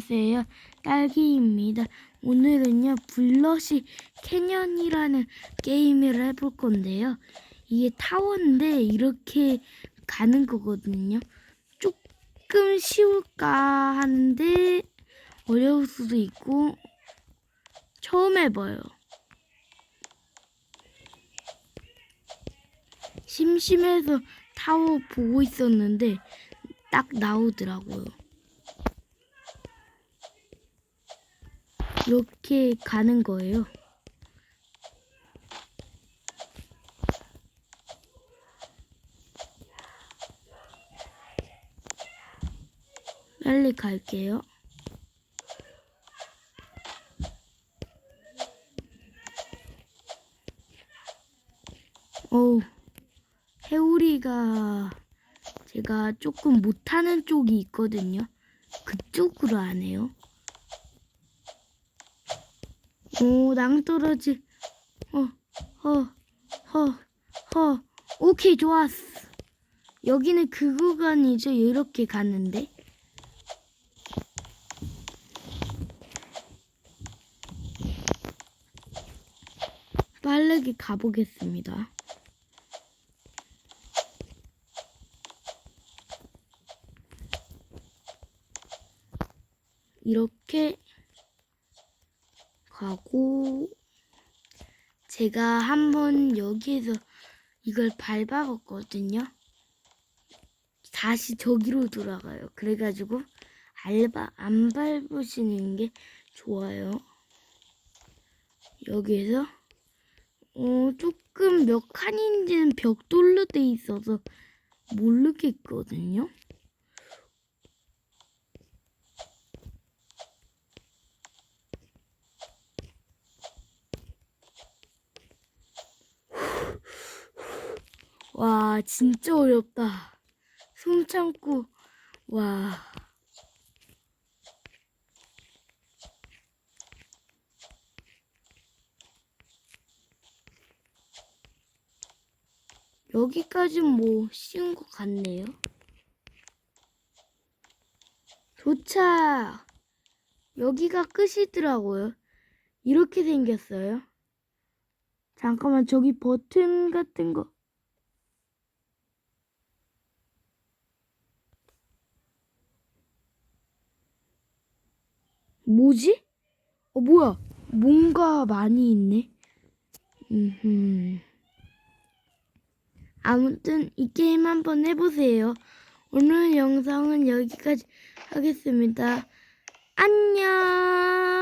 안녕하세요. 딸기입니다. 오늘은요, 블러시 캐년이라는 게임을 해볼 건데요. 이게 타워인데 이렇게 가는 거거든요. 조금 쉬울까 하는데 어려울 수도 있고 처음 해봐요. 심심해서 타워 보고 있었는데 딱 나오더라고요. 이렇게 가는 거예요. 빨리 갈게요. 어우, 해오리가 제가 조금 못하는 쪽이 있거든요. 그쪽으로 안 해요. 오, 낭떠러지. 어, 허, 허, 허. 오케이, 좋았어. 여기는 그 구간이죠. 이렇게 갔는데. 빠르게 가보겠습니다. 이렇게 가고 제가 한번 여기에서 이걸 밟아봤거든요. 다시 저기로 돌아가요. 그래가지고 알바 안 밟으시는 게 좋아요. 여기에서 어 조금 몇 칸인지는 벽돌로 돼 있어서 모르겠거든요. 와, 진짜 어렵다. 숨 참고, 와. 여기까진 뭐 쉬운 것 같네요. 도착! 여기가 끝이더라고요. 이렇게 생겼어요. 잠깐만, 저기 버튼 같은 거. 뭐지? 어, 뭐야? 뭔가 많이 있네. 음, 아무튼 이 게임 한번 해보세요. 오늘 영상은 여기까지 하겠습니다. 안녕!